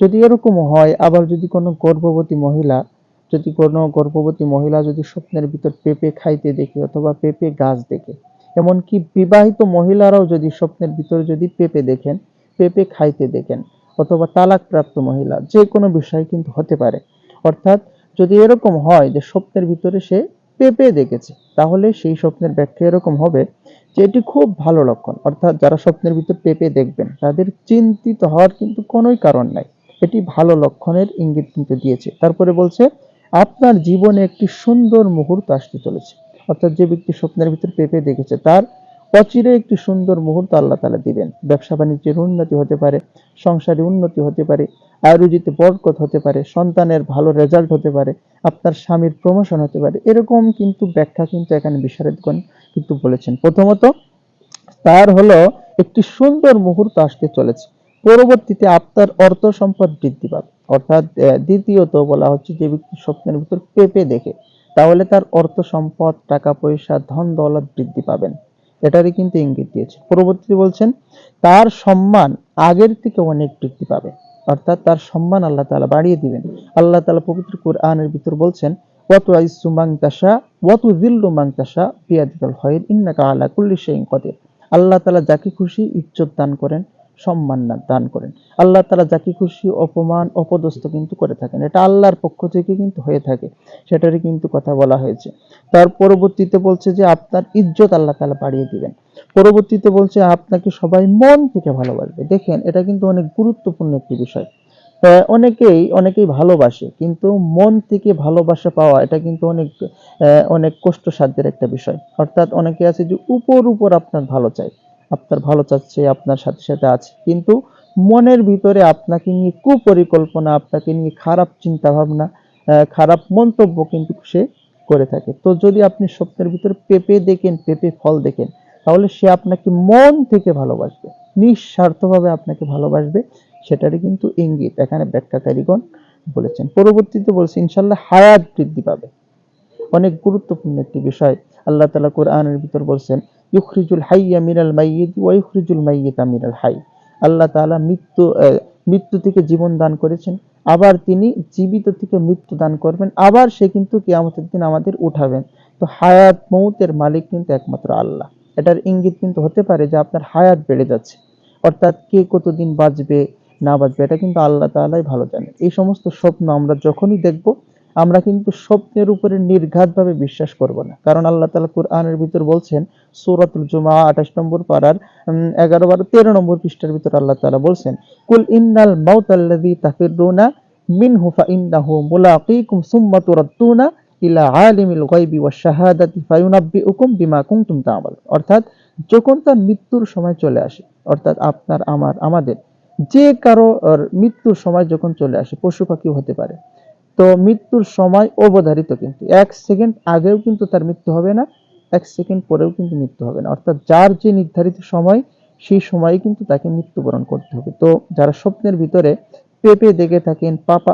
যদি এরকম হয়, আবার যদি কোনো গর্ভবতী মহিলা, যদি কোনো গর্ভবতী মহিলা যদি স্বপ্নের ভিতর পেঁপে খাইতে দেখে অথবা পেঁপে গাছ দেখে, এমনকি বিবাহিত মহিলারাও যদি স্বপ্নের ভিতরে যদি পেঁপে দেখেন, পেঁপে খাইতে দেখেন, অথবা তালাকপ্রাপ্ত মহিলা, যে কোনো বিষয় কিন্তু হতে পারে। অর্থাৎ যদি এরকম হয় যে স্বপ্নের ভিতরে সে পেঁপে দেখেছে, তাহলে সেই স্বপ্নের ব্যাখ্যা এরকম হবে যে এটি খুব ভালো লক্ষণ। অর্থাৎ যারা স্বপ্নের ভিতর পেঁপে দেখবেন, তাদের চিন্তিত হওয়ার কিন্তু কোনোই কারণ নাই। এটি ভালো লক্ষণের ইঙ্গিত কিন্তু দিয়েছে। তারপরে বলছে, আপনার জীবনে একটি সুন্দর মুহূর্ত আসতে চলেছে। অর্থাৎ যে ব্যক্তি স্বপ্নের ভিতর পেঁপে দেখেছে, তার অচিরে একটি সুন্দর মুহূর্ত আল্লাহ তালা দিবেন। ব্যবসা বাণিজ্যের উন্নতি হতে পারে, সংসারে উন্নতি হতে পারে, আয়োজিত বরকত হতে পারে, সন্তানের ভালো রেজাল্ট হতে পারে, আপনার স্বামীর প্রমোশন হতে পারে, এরকম কিন্তু ব্যাখ্যা কিন্তু এখানে বিশারদগণ কিন্তু বলেছেন। প্রথমত, তার হলো একটি সুন্দর মুহূর্ত আসতে চলেছে। পরবর্তীতে আপনার অর্থ সম্পদ বৃদ্ধি পাবে। অর্থাৎ দ্বিতীয়ত বলা হচ্ছে যে ব্যক্তি স্বপ্নের ভিতর পেঁপে দেখে, তাহলে তার অর্থ সম্পদ, টাকা পয়সা, ধন দৌলত বৃদ্ধি পাবেন। এটারই কিন্তু ইঙ্গিত দিয়েছে। পরবর্তীতে বলছেন, তার সম্মান আগের থেকে অনেক বৃদ্ধি পাবে। অর্থাৎ তার সম্মান আল্লাহ তালা বাড়িয়ে দিবেন। আল্লাহ তালা পবিত্র কোরআনের ভিতর বলছেন ওয়াতু আইসু মাং তাশা ওয়াতু দিল্লু মাং তাশা বিয়াদিকাল খায়র, ইন্নাকা আলা কুল্লি শাইইন কাদির। আল্লাহ তাআলা যাকে খুশি, ইজ্জত দান করেন সম্মান দান করেন। আল্লাহ তাআলা যাকে খুশি অপমান, অপদস্থ কিন্তু করে থাকেন। এটা আল্লাহর পক্ষ থেকে কিন্তু হয়ে থাকে। সেটারই কিন্তু কথা বলা হয়েছে। তার পরবর্তীতে বলছে যে, আপনার ইজ্জত আল্লাহ তাআলা বাড়িয়ে দিবেন। পরবর্তীতে বলছে, আপনাকে সবাই মন থেকে ভালোবাসবে। দেখেন, এটা কিন্তু অনেক গুরুত্বপূর্ণ একটি বিষয়। অনেকেই অনেকেই ভালোবাসে, কিন্তু মন থেকে ভালোবাসা পাওয়া, এটা কিন্তু অনেক অনেক কষ্টসাধ্যের একটা বিষয়। অর্থাৎ অনেকে আছে যে, উপর উপর আপনার ভালো চাই আপনার ভালো চাচ্ছে, আপনার সাথে সাথে আছে। কিন্তু মনের ভিতরে আপনাকে নিয়ে কুপরিকল্পনা, আপনাকে নিয়ে খারাপ চিন্তা ভাবনা খারাপ মন্তব্য কিন্তু সে করে থাকে। তো যদি আপনি স্বপ্নের ভিতরে পেঁপে দেখেন, পেঁপে ফল দেখেন, তাহলে সে আপনাকে মন থেকে ভালোবাসবে। নিঃস্বার্থভাবে আপনাকে ভালোবাসবে, সেটারই কিন্তু ইঙ্গিত, এখানে ব্যাখ্যাকারীগণ বলেছেন। পরবর্তীতে বলছে ইনশাল্লাহ হায়াত বৃদ্ধি পাবে। অনেক গুরুত্বপূর্ণ একটি বিষয়, আল্লাহ তাআলা কোরআনের ভিতর বলছেন ইউখরিজুল হাইয়া মিনাল মাইয়িত ওয়া ইউখরিজুল মাইয়িতা মিনাল হাই। আল্লাহ তাআলা মৃত্যু মৃত্যু থেকে জীবন দান করেছেন। আবার তিনি জীবিত থেকে মৃত্যু দান করবেন। আবার সে কিন্তু কিয়ামতের দিন আমাদের উঠাবেন। তো হায়াত মৌতের মালিক কিন্তু একমাত্র আল্লাহ। এটার ইঙ্গিত কিন্তু হতে পারে যে আপনার হায়াত বেড়ে যাচ্ছে। অর্থাৎ কে কতদিন বাঁচবে, না বাঁচবে, এটা কিন্তু আল্লাহ তাআলাই ভালো জানে এই সমস্ত স্বপ্ন আমরা যখনই দেখব আমরা কিন্তু স্বপ্নের উপরে নির্ঘাতভাবে বিশ্বাস করব না। কারণ আল্লাহ তাআলা কোরআনের ভিতর বলছেন সূরাতুল জুমা 28 নম্বর উম, 11 12 13 নম্বর পৃষ্ঠার ভিতর আল্লাহ তাআলা বলছেন কুল ইন্নাল মাউতাল্লাযী তাফিরুনা মিনহু ফাইন্নাহু মুলাকীকুম সুম্মা তুরাদ্দুনা ইলা আলিমিল গায়বি ওয়াশ শাহাদাতি ফায়ুনাব্বিউকুম বিমা কুনতুম তা'মালুন। অর্থাৎ যখন তার মৃত্যুর সময় চলে আসে অর্থাৎ আপনার আমার আমাদের যে কারও মৃত্যুর সময় যখন চলে আসে পশু পাখি হতে পারে। তো মৃত্যুর সময় অবধারিত কিন্তু। এক সেকেন্ড আগেও কিন্তু তার মৃত্যু হবে না, এক সেকেন্ড পরেও কিন্তু মৃত্যু হবে না। অর্থাৎ যার যে নির্ধারিত সময়, সেই সময়ে কিন্তু তাকে মৃত্যুবরণ করতে হবে। তো যারা স্বপ্নের ভিতরে পেঁপে দেখে থাকেন, পাপা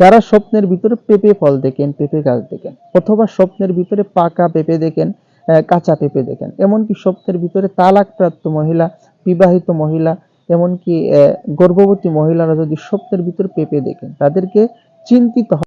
যারা স্বপ্নের ভিতরে পেঁপে ফল দেখেন, পেঁপে গাছ দেখেন, অথবা স্বপ্নের ভিতরে পাকা পেঁপে দেখেন কাঁচা পেঁপে দেখেন, এমনকি স্বপ্নের ভিতরে তালাকপ্রাপ্ত মহিলা, বিবাহিত মহিলা এমনকি গর্ভবতী মহিলারা যদি স্বপ্নের ভিতর পেঁপে দেখেন তাদেরকে চিন্তিত